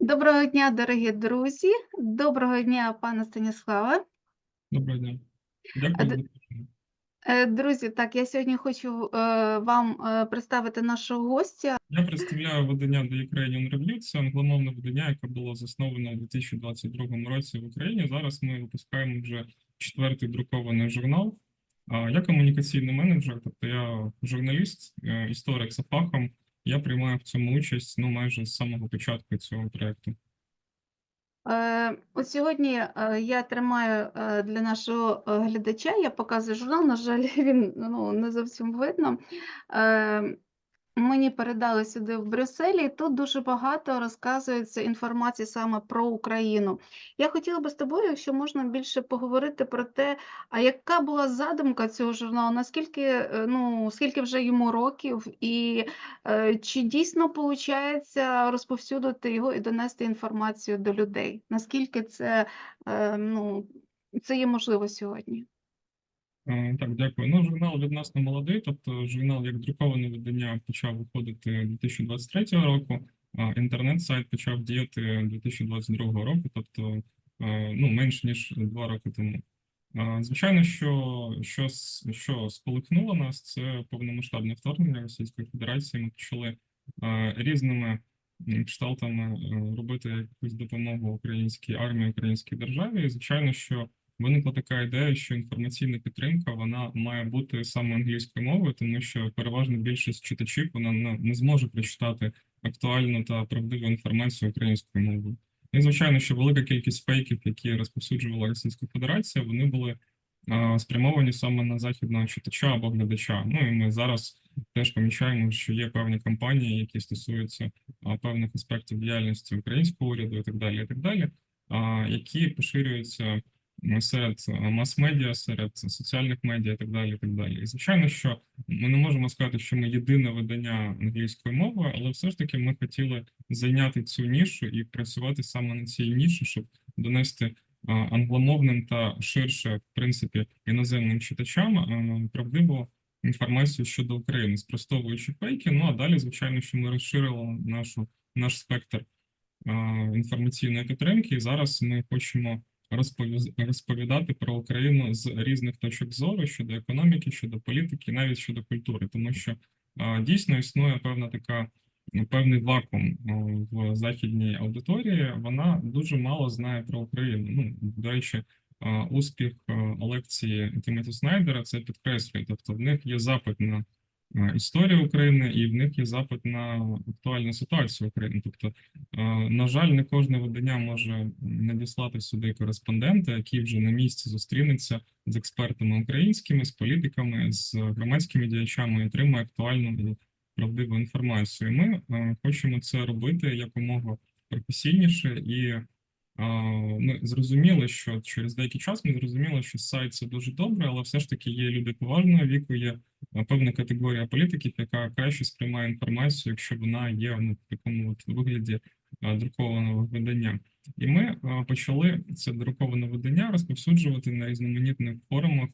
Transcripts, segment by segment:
Доброго дня, дорогі друзі. Доброго дня, пане Станіславе. Доброго дня. Дякую е, Друзі, так, я сьогодні хочу е, вам е, представити нашого гостя. Я представляю видання The Ukrainian. Це англомовне видання, яке було засновано у 2022 році в Україні. Зараз ми випускаємо вже четвертий друкований журнал. Я комунікаційний менеджер, тобто я журналіст, історик за фахом. Я приймаю в цьому участь ну майже з самого початку цього проекту. Е, От сьогодні е, я тримаю е, для нашого глядача, я показую журнал, на жаль, він ну, не зовсім видно. Мені передали сюди в Брюсселі, і тут дуже багато розказується інформації саме про Україну. Я хотіла би з тобою, якщо можна більше поговорити про те, а яка була задумка цього журналу, наскільки, е, ну, скільки вже йому років, і е, чи дійсно виходить розповсюдити його і донести інформацію до людей? Наскільки це, е, ну, це є можливо сьогодні? Е, Так, дякую. Ну, журнал відносно молодий, тобто журнал як друковане видання почав виходити 2023 року, а інтернет-сайт почав діяти 2022 року, тобто е, ну, менш ніж два роки тому. Звичайно, що, що, що сполихнуло нас, це повномасштабне вторгнення Російської Федерації. Ми почали е, різними кшталтами робити якусь допомогу українській армії, українській державі. І звичайно, що виникла така ідея, що інформаційна підтримка вона має бути саме англійською мовою, тому що переважна більшість читачів вона не, зможе прочитати актуальну та правдиву інформацію українською мовою. І звичайно, що велика кількість фейків, які розповсюджувала Російська Федерація, вони були а, спрямовані саме на західного читача або глядача. Ну і ми зараз теж помічаємо, що є певні кампанії, які стосуються а, певних аспектів діяльності українського уряду і так далі, і так далі, а, які поширюються серед мас-медіа, серед соціальних медіа і так далі, і так далі. І звичайно, що ми не можемо сказати, що ми єдине видання англійською мовою, але все ж таки ми хотіли зайняти цю нішу і працювати саме на цій ніші, щоб донести англомовним та ширше, в принципі, іноземним читачам правдиву інформацію щодо України, спростовуючи фейки. Ну а далі, звичайно, що ми розширили нашу наш спектр інформаційної підтримки. І зараз ми хочемо розповідати про Україну з різних точок зору щодо економіки, щодо політики, навіть щодо культури, тому що дійсно існує певна така ну, певний вакуум в західній аудиторії. Вона дуже мало знає про Україну. Ну до речі, успіх лекції Тімоті Снайдера це підкреслює. Тобто, в них є запит на історію України, і в них є запит на актуальну ситуацію України. Тобто, на жаль, не кожне видання може надіслати сюди кореспондента, який вже на місці зустрінеться з експертами українськими, з політиками, з громадськими діячами і отримає актуальну правдиву інформацію. Ми е, хочемо це робити якомога професійніше, і е, ми зрозуміли, що через деякий час ми зрозуміли, що сайт це дуже добре, але все ж таки є люди поважного віку, є певна категорія політиків, яка краще сприймає інформацію, якщо вона є ну, в такому от вигляді друкованого видання. І ми почали це друковане видання розповсюджувати на різноманітних форумах,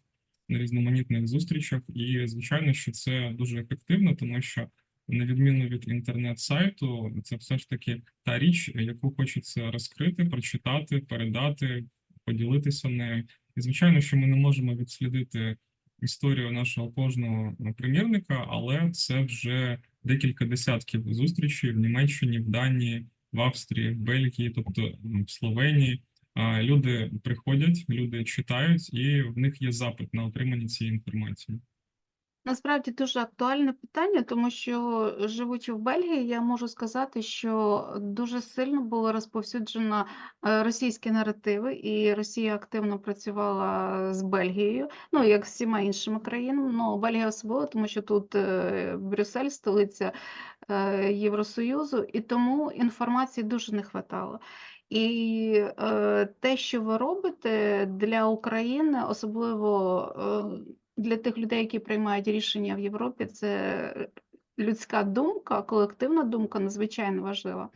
на різноманітних зустрічах. І звичайно, що це дуже ефективно, тому що на відміну від інтернет-сайту, це все ж таки та річ, яку хочеться розкрити, прочитати, передати, поділитися нею. І звичайно, що ми не можемо відслідити історію нашого кожного ну, примірника, але це вже декілька десятків зустрічей в Німеччині, в Данії, в Австрії, в Бельгії, тобто в Словенії. Люди приходять, люди читають, і в них є запит на отримання цієї інформації. Насправді дуже актуальне питання, тому що живучи в Бельгії, я можу сказати, що дуже сильно було розповсюджено е, російські наративи, і Росія активно працювала з Бельгією, ну як з всіма іншими країнами. Ну Бельгія особливо, тому що тут е, Брюссель, столиця е, Євросоюзу, і тому інформації дуже не хватало. І е, те, що ви робите для України, особливо е, для тих людей, які приймають рішення в Європі, це людська думка, колективна думка надзвичайно важлива.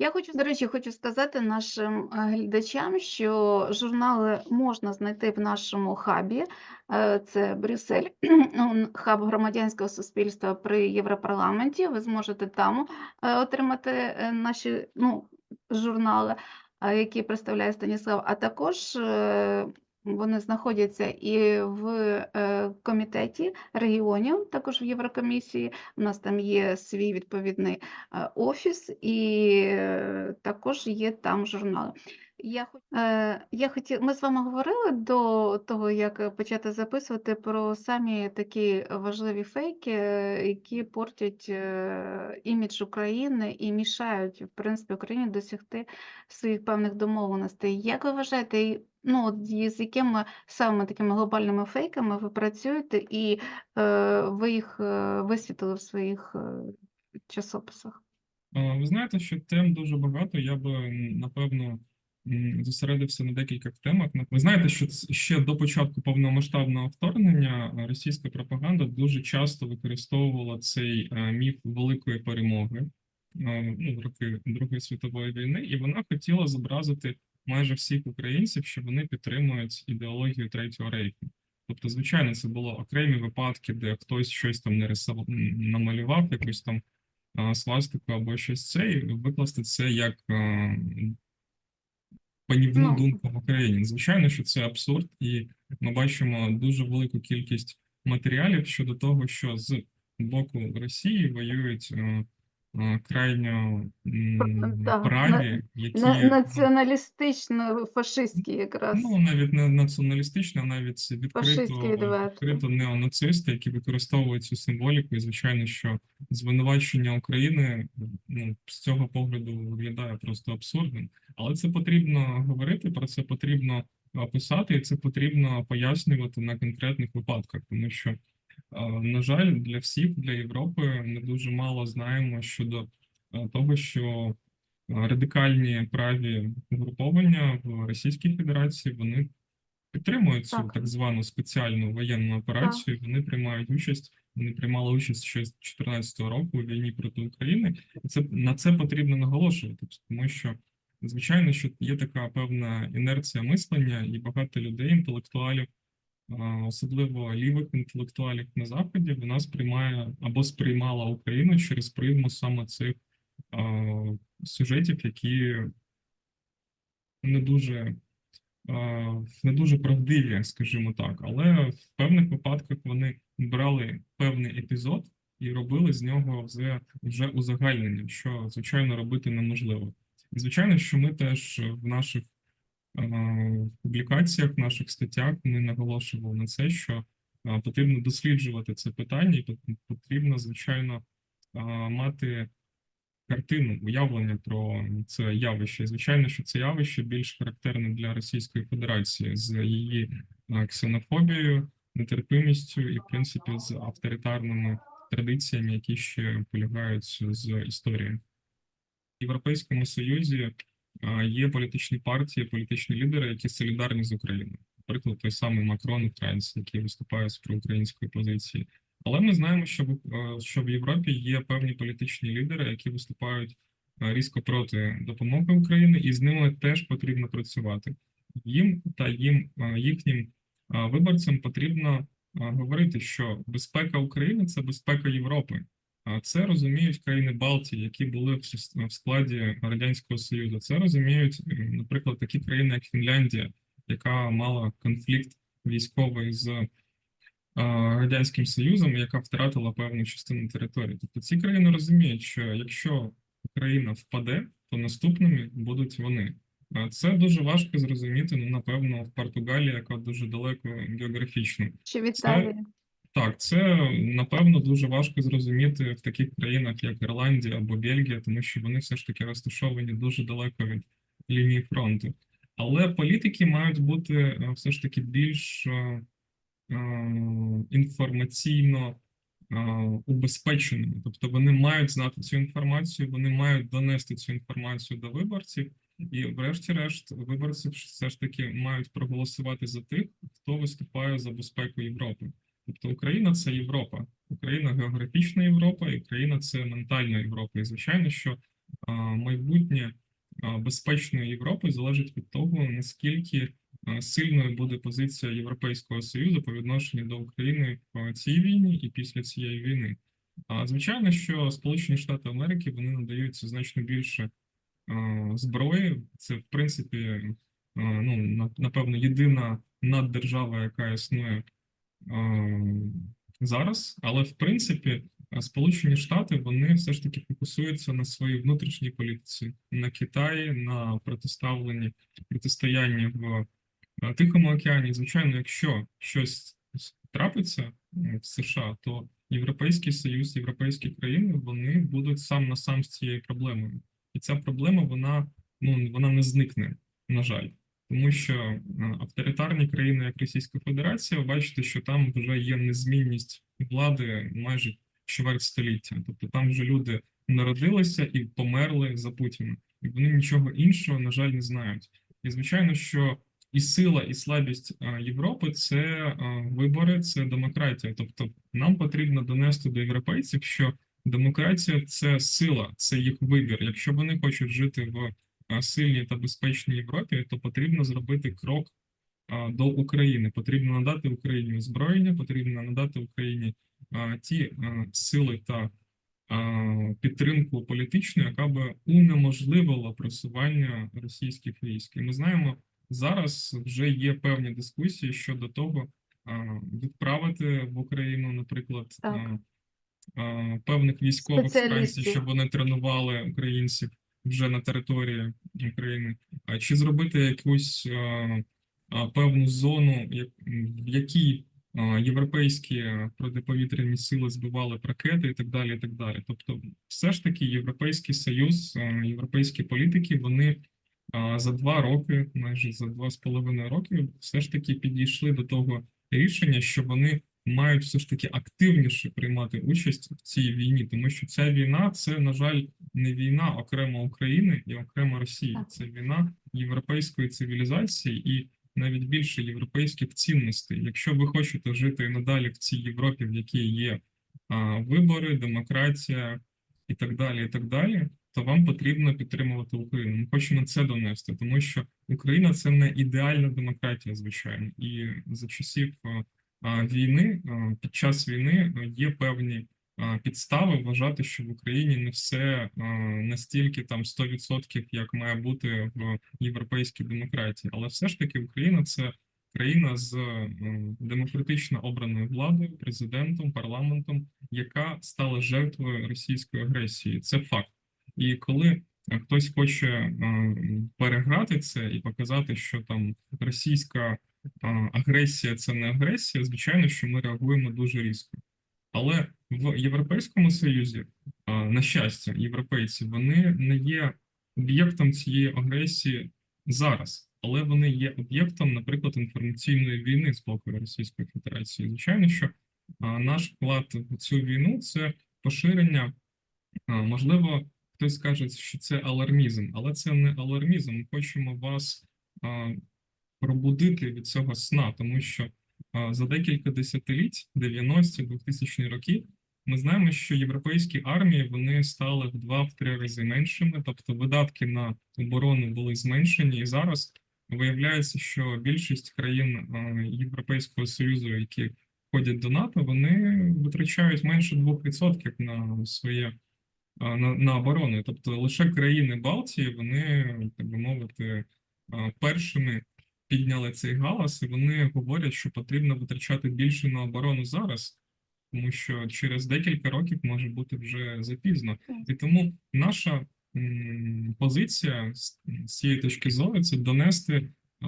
Я хочу, до речі, хочу сказати нашим е, глядачам, що журнали можна знайти в нашому хабі. Е, Це Брюссель, хаб громадянського суспільства при Європарламенті. Ви зможете там е, отримати наші, ну, журнали, які представляє Станіслав, а також, вони знаходяться і в, е, комітеті регіонів, також в Єврокомісії. У нас там є свій відповідний, е, офіс, і, е, також є там журнали. Я я хоті ми з вами говорили до того, як, почати записувати, про самі такі важливі фейки, які портять, імідж України і мішають, в принципі, Україні досягти своїх певних домовленостей. Як ви вважаєте, ну, от з якими саме такими глобальними фейками ви працюєте, і, е, ви їх, е, висвітлили в своїх, е, часописах? Ви знаєте, що тем дуже багато. Я би напевно зосередився на декількох темах. Ви знаєте, що ще до початку повномасштабного вторгнення е, російська пропаганда дуже часто використовувала цей е, міф великої перемоги е, ну, в роки Другої світової війни, і вона хотіла зобразити майже всіх українців, що вони підтримують ідеологію Третього рейху. Тобто, звичайно, це було окремі випадки, де хтось щось там нарисував, м, намалював, якусь там а, свастику або щось це, і викласти це як а, панівну Ну. думку в Україні. Звичайно, що це абсурд, і ми бачимо дуже велику кількість матеріалів щодо того, що з боку Росії воюють крайньо да, праві, які На націоналістично фашистські якраз. Ну, навіть не націоналістично, а навіть відкрито, відкрито неонацисти, які використовують цю символіку. І звичайно, що звинувачення України ну, з цього погляду виглядає просто абсурдним. Але це потрібно говорити, про це потрібно а, писати, і це потрібно пояснювати на конкретних випадках, тому що, на жаль, для всіх, для Європи, ми дуже мало знаємо щодо того, що радикальні праві угруповання в Російській Федерації вони підтримують цю Так. так звану спеціальну воєнну операцію. Вони приймають участь. Вони приймали участь ще з 2014 року у війні проти України. І це на це потрібно наголошувати, тому що звичайно, що є така певна інерція мислення, і багато людей, інтелектуалів, особливо лівих інтелектуалів на заході, вона сприймає або сприймала Україну через призму саме цих а, сюжетів, які не дуже а, не дуже правдиві, скажімо так, але в певних випадках вони брали певний епізод і робили з нього вже, вже узагальнення, що звичайно робити неможливо. І звичайно, що ми теж в наших а, публікаціях, в наших статтях ми наголошували на це, що потрібно досліджувати це питання, і потрібно, звичайно, мати картину, уявлення про це явище. І, Звичайно, що це явище більш характерне для Російської Федерації з її ксенофобією, нетерпимістю і, в принципі, з авторитарними традиціями, які ще полягають з історії. В Європейському Союзі є політичні партії, політичні лідери, які солідарні з Україною. Наприклад, той самий Макрон у Франції, який виступає з проукраїнської позиції. Але ми знаємо, що в, е, що в Європі є певні політичні лідери, які виступають е, різко проти допомоги України, і з ними теж потрібно працювати. Їм та їм е, їхнім виборцям потрібно говорити, що безпека України це безпека Європи. Це розуміють країни Балтії, які були в складі Радянського Союзу. Це розуміють, наприклад, такі країни, як Фінляндія, яка мала конфлікт військовий з е, Радянським Союзом, яка втратила певну частину території. Тобто ці країни розуміють, що якщо Україна впаде, то наступними будуть вони. Це дуже важко зрозуміти, ну, напевно, в Португалії, яка дуже далеко географічно. Чи в Це-? Так, це напевно дуже важко зрозуміти в таких країнах, як Ірландія або Бельгія, тому що вони все ж таки розташовані дуже далеко від лінії фронту. Але політики мають бути е, все ж таки більш е, е, інформаційно е, убезпеченими. Тобто вони мають знати цю інформацію, вони мають донести цю інформацію до виборців, і, врешті-решт, виборці все ж таки мають проголосувати за тих, хто виступає за безпеку Європи. Тобто Україна це Європа, Україна географічна Європа, і Україна це ментальна Європа. І звичайно, що майбутнє безпечної Європи залежить від того, наскільки сильною буде позиція Європейського Союзу по відношенню до України в цій війні і після цієї війни. А звичайно, що Сполучені Штати Америки вони надають значно більше зброї. Це, в принципі, ну, напевно, єдина наддержава, яка існує зараз. Але, в принципі, е, Сполучені Штати вони все ж таки фокусуються на своїй внутрішній політиці, на Китаї, на протиставленні, протистоянні в е, Тихому океані. Звичайно, якщо щось трапиться е, в США, то Європейський Союз, європейські країни вони будуть сам на сам з цією проблемою. І ця проблема вона ну вона не зникне, на жаль. Тому що е, авторитарні країни, як Російська Федерація, бачите, що там вже є незмінність влади майже чверть століття. Тобто там вже люди народилися і померли за Путіна, і вони нічого іншого, на жаль, не знають. І звичайно, що і сила, і слабість е, Європи це е, вибори, це демократія. Тобто, нам потрібно донести до європейців, що демократія це сила, це їх вибір. Якщо вони хочуть жити в сильній та безпечній Європі, то потрібно зробити крок до України. Потрібно надати Україні озброєння, потрібно надати Україні ті сили та підтримку політичну, яка би унеможливила просування російських військ. І ми знаємо, зараз вже є певні дискусії щодо того, відправити в Україну, наприклад, Так. певних військових станцій, щоб вони тренували українців вже на території України, чи зробити якусь а, а, певну зону, в якій європейські протиповітряні сили збивали ракети і так далі. І так далі. Тобто, все ж таки, Європейський Союз, європейські політики, вони за два роки, майже за два з половиною роки, все ж таки підійшли до того рішення, що вони мають все ж таки активніше приймати участь в цій війні, тому що ця війна це, на жаль, не війна окремо України і окремо Росії. Це війна європейської цивілізації і навіть більше європейських цінностей. Якщо ви хочете жити надалі в цій Європі, в якій є а, вибори, демократія і так далі, і так далі, то вам потрібно підтримувати Україну. Ми хочемо це донести, тому що Україна це не ідеальна демократія, звичайно, і за часів війни, під час війни є певні підстави вважати, що в Україні не все настільки там 100%, як має бути в європейській демократії, але все ж таки Україна це країна з е, демократично обраною владою, президентом, парламентом, яка стала жертвою російської агресії. Це факт. І коли е, хтось хоче е, переграти це і показати, що там російська е, агресія це не агресія, звичайно, що ми реагуємо дуже різко. Але в Європейському Союзі, на щастя, європейці вони не є об'єктом цієї агресії зараз, але вони є об'єктом, наприклад, інформаційної війни з боку Російської Федерації. Звичайно, що наш вклад в цю війну це поширення, можливо, хтось скаже, що це алармізм, але це не алармізм. Ми хочемо вас пробудити від цього сна, тому що за декілька десятиліть, 90-ті, 2000 роки, ми знаємо, що європейські армії вони стали в два-три рази меншими, тобто видатки на оборону були зменшені, і зараз виявляється, що більшість країн Європейського Союзу, які входять до НАТО, вони витрачають менше 2% на своє на, на оборону. Тобто лише країни Балтії, вони, так би мовити, першими підняли цей галас, і вони говорять, що потрібно витрачати більше на оборону зараз, тому що через декілька років може бути вже запізно. І тому наша м, позиція з з цієї точки зору це донести а,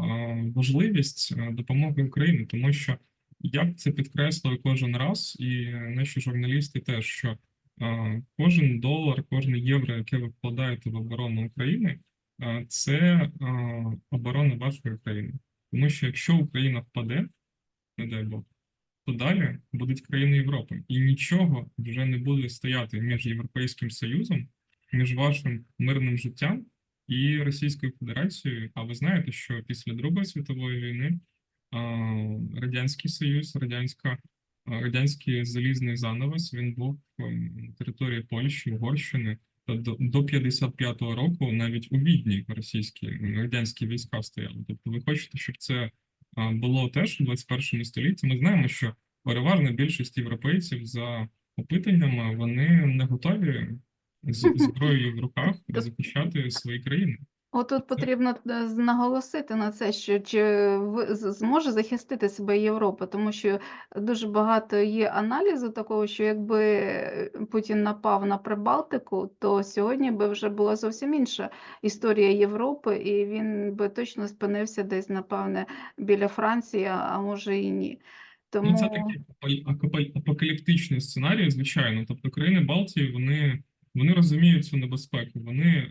важливість а, допомоги Україні, тому що я це підкреслюю кожен раз, і наші журналісти теж, що а, кожен долар, кожне євро, яке ви вкладаєте в оборону України, це оборона вашої країни. Тому що якщо Україна впаде, не дай Бог, то далі будуть країни Європи, і нічого вже не буде стояти між Європейським Союзом, між вашим мирним життям і Російською Федерацією. А ви знаєте, що після Другої світової війни Радянський Союз, радянська, радянський залізний занавес, він був ем, на території Польщі, Угорщини. До, до 55-го року навіть у Відні російські радянські війська стояли. Тобто, ви хочете, щоб це було теж у 21 столітті. Ми знаємо, що переважна більшість європейців за опитаннями вони не готові з зброєю в руках захищати свої країни. Отут потрібно е, наголосити на це, що чи зможе захистити себе Європа, тому що дуже багато є аналізу такого, що якби е, Путін напав на Прибалтику, то сьогодні би вже була зовсім інша історія Європи, і він би точно спинився десь, напевне, біля Франції, а може і ні. Ну, це такий апо- апо- апокаліптичний сценарій, звичайно. Тобто країни Балтії, вони, вони розуміють цю небезпеку, вони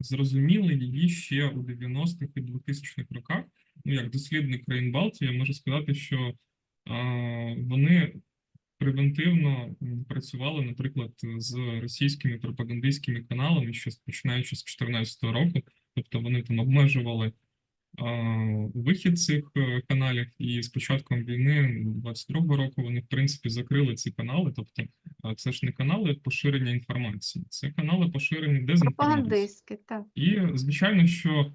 зрозуміли її ще у 90-х і 2000-х роках. Ну, як дослідник країн Балтії, можу сказати, що а, вони превентивно працювали, наприклад, з російськими пропагандистськими каналами, з- починаючи з 2014 року. Тобто вони там обмежували вихід цих е, каналів, і з початком війни 22-го року вони, в принципі, закрили ці канали. Тобто, це ж не канали поширення інформації, це канали поширення дезінформації. так. І звичайно, що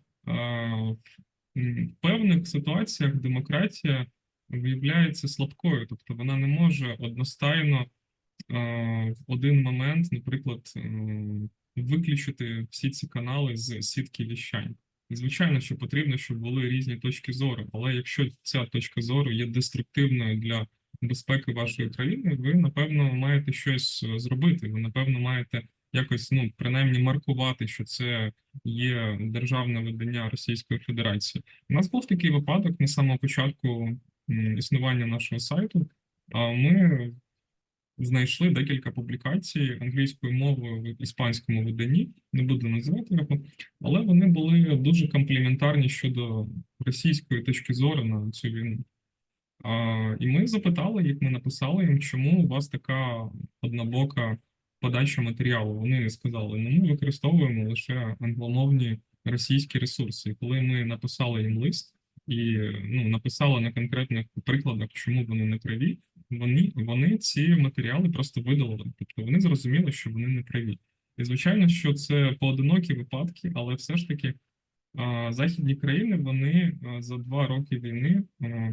в певних ситуаціях демократія виявляється слабкою, тобто вона не може одностайно в один момент, наприклад, виключити всі ці канали з сітки віщань. Звичайно, що потрібно, щоб були різні точки зору, але якщо ця точка зору є деструктивною для безпеки вашої країни, ви напевно маєте щось е, зробити. Ви напевно маєте якось, ну принаймні, маркувати, що це є державне видання Російської Федерації. У нас був такий випадок на самому початку існування нашого сайту. А ми знайшли декілька публікацій англійською мовою в іспанському виданні, не буду називати його, але вони були дуже компліментарні щодо російської точки зору на цю війну. А, і ми запитали їх, ми написали їм, чому у вас така однобока подача матеріалу. Вони сказали, ну ми використовуємо лише англомовні російські ресурси. І коли ми написали їм лист і ну, написали на конкретних прикладах, чому вони не праві, вони, вони ці матеріали просто видалили. Тобто вони зрозуміли, що вони не праві. І звичайно, що це поодинокі випадки, але все ж таки західні країни вони за два роки війни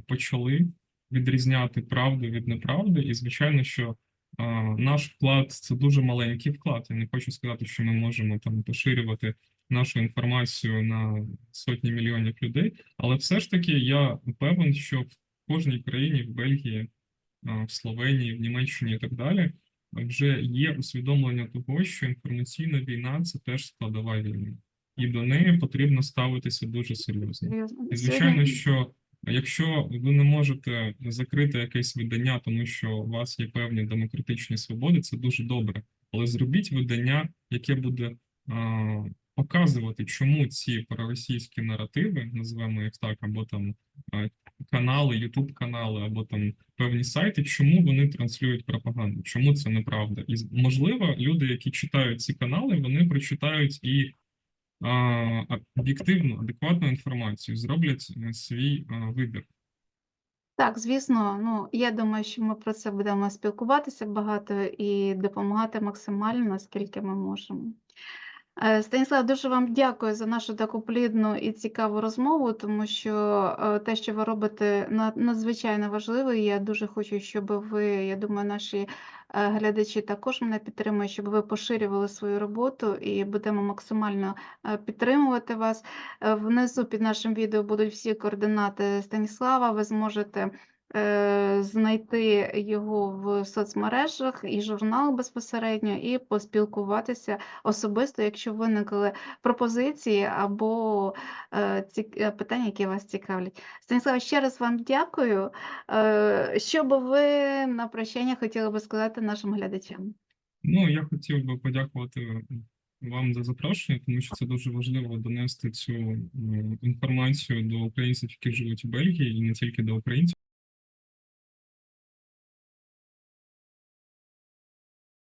почали відрізняти правду від неправди. І звичайно, що наш вклад це дуже маленький вклад. Я не хочу сказати, що ми можемо там поширювати нашу інформацію на сотні мільйонів людей, але все ж таки я певен, що в кожній країні, в Бельгії, в Словенії, в Німеччині і так далі, вже є усвідомлення того, що інформаційна війна це теж складова війни, і до неї потрібно ставитися дуже серйозно. І звичайно, що якщо ви не можете закрити якесь видання, тому що у вас є певні демократичні свободи, це дуже добре. Але зробіть видання, яке буде а, показувати, чому ці проросійські наративи, називаємо їх так, або там а, канали, Ютуб канали, або там певні сайти, чому вони транслюють пропаганду, чому це неправда. І можливо, люди, які читають ці канали, вони прочитають і а, об'єктивну, адекватну інформацію, зроблять е, свій а, вибір. Так, звісно, ну я думаю, що ми про це будемо спілкуватися багато і допомагати максимально, наскільки ми можемо. Е, Станіслав, дуже вам дякую за нашу таку плідну і цікаву розмову, тому що е, те, що ви робите, на- надзвичайно важливо. Я дуже хочу, щоб ви, я думаю, наші е, глядачі також мене підтримують, щоб ви поширювали свою роботу і будемо максимально підтримувати вас. Внизу під нашим відео будуть всі координати Станіслава. Ви зможете знайти його в соцмережах і журнал безпосередньо, і поспілкуватися особисто, якщо виникли пропозиції або е, ці е, питання, які вас цікавлять. Станіслав, ще раз вам дякую. Е, Що би ви на прощання хотіли би сказати нашим глядачам? Ну, я хотів би подякувати вам за запрошення, тому що це дуже важливо донести цю інформацію до українців, які живуть у Бельгії, і не тільки до українців.